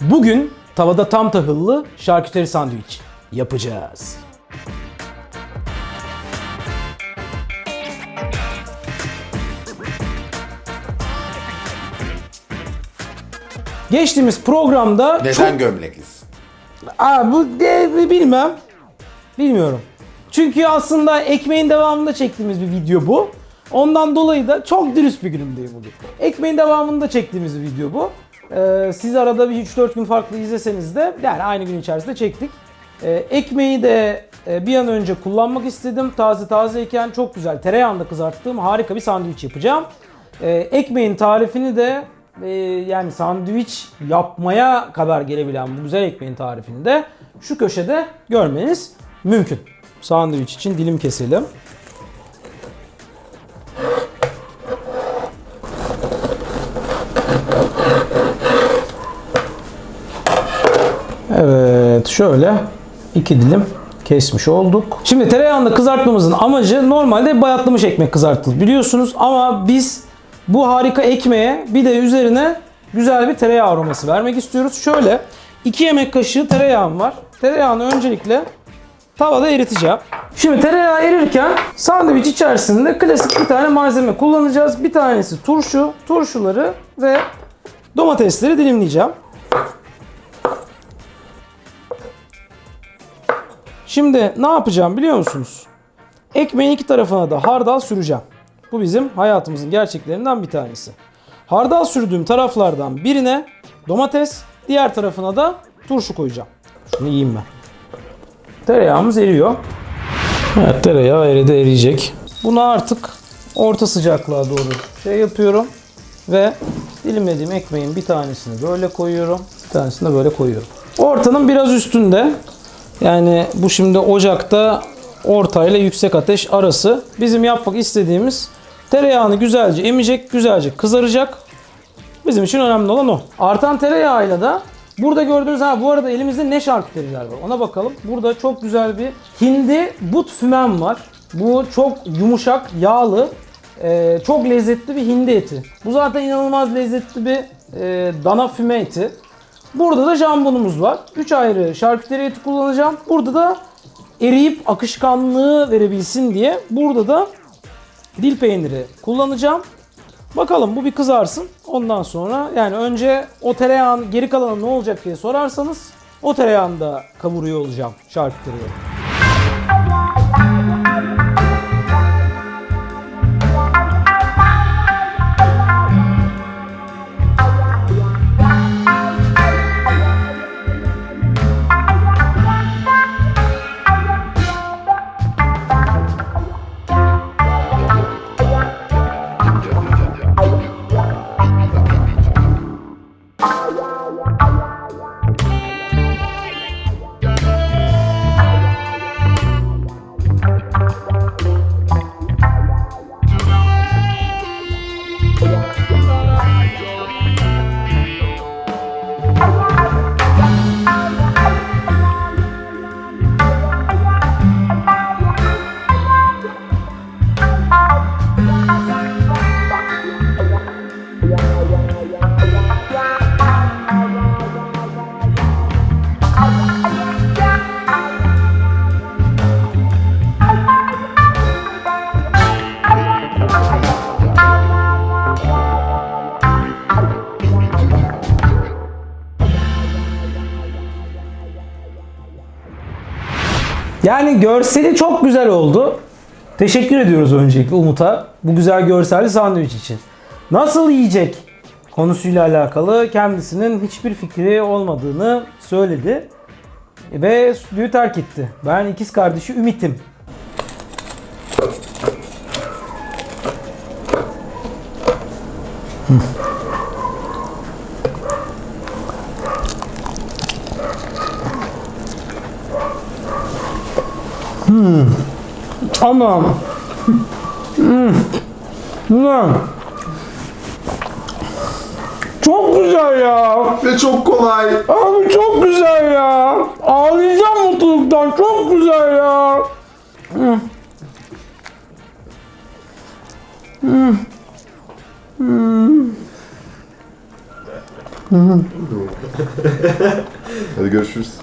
Bugün tavada tam tahıllı şarküteri sandviç yapacağız. Geçtiğimiz programda Neden çok gömleklisin? Aa, bu de, bilmem. Bilmiyorum. Çünkü aslında ekmeğin devamında çektiğimiz bir video bu. Ondan dolayı da çok dürüst bir günümdeyim bugün. Ekmeğin devamında çektiğimiz bir video bu. Ee, siz arada bir 3-4 gün farklı izleseniz de yani aynı gün içerisinde çektik. Ee, ekmeği de e, bir an önce kullanmak istedim. Taze tazeyken çok güzel tereyağında kızarttığım harika bir sandviç yapacağım. Ee, ekmeğin tarifini de e, yani sandviç yapmaya kadar gelebilen bu güzel ekmeğin tarifini de şu köşede görmeniz mümkün. Sandviç için dilim keselim. Evet şöyle iki dilim kesmiş olduk. Şimdi tereyağında kızartmamızın amacı normalde bayatlamış ekmek kızartılır biliyorsunuz ama biz bu harika ekmeğe bir de üzerine güzel bir tereyağı aroması vermek istiyoruz. Şöyle 2 yemek kaşığı tereyağım var. Tereyağını öncelikle tavada eriteceğim. Şimdi tereyağı erirken sandviç içerisinde klasik bir tane malzeme kullanacağız. Bir tanesi turşu, turşuları ve domatesleri dilimleyeceğim. Şimdi ne yapacağım biliyor musunuz? Ekmeğin iki tarafına da hardal süreceğim. Bu bizim hayatımızın gerçeklerinden bir tanesi. Hardal sürdüğüm taraflardan birine domates, diğer tarafına da turşu koyacağım. Şunu yiyeyim ben. Tereyağımız eriyor. Evet tereyağı eridi eriyecek. Bunu artık orta sıcaklığa doğru şey yapıyorum. Ve dilimlediğim ekmeğin bir tanesini böyle koyuyorum. Bir tanesini de böyle koyuyorum. Ortanın biraz üstünde yani bu şimdi ocakta orta ile yüksek ateş arası bizim yapmak istediğimiz tereyağını güzelce emecek, güzelce kızaracak. Bizim için önemli olan o. Artan tereyağıyla da burada gördüğünüz ha bu arada elimizde ne şarküteriler var ona bakalım. Burada çok güzel bir hindi but fümen var. Bu çok yumuşak, yağlı, e, çok lezzetli bir hindi eti. Bu zaten inanılmaz lezzetli bir e, dana füme eti. Burada da jambonumuz var. 3 ayrı şarküteri eti kullanacağım. Burada da eriyip akışkanlığı verebilsin diye burada da dil peyniri kullanacağım. Bakalım bu bir kızarsın. Ondan sonra yani önce o tereyağın geri kalanı ne olacak diye sorarsanız o tereyağını da kavuruyor olacağım şarküteriyi. Yani görseli çok güzel oldu. Teşekkür ediyoruz öncelikle Umut'a bu güzel görselli sandviç için. Nasıl yiyecek konusuyla alakalı kendisinin hiçbir fikri olmadığını söyledi. Ve stüdyoyu terk etti. Ben ikiz kardeşi Ümit'im. Ama hmm. Hmm. Çok güzel ya. Ve çok kolay. Abi çok güzel ya. Ağlayacağım mutluluktan. Çok güzel ya. Hadi görüşürüz.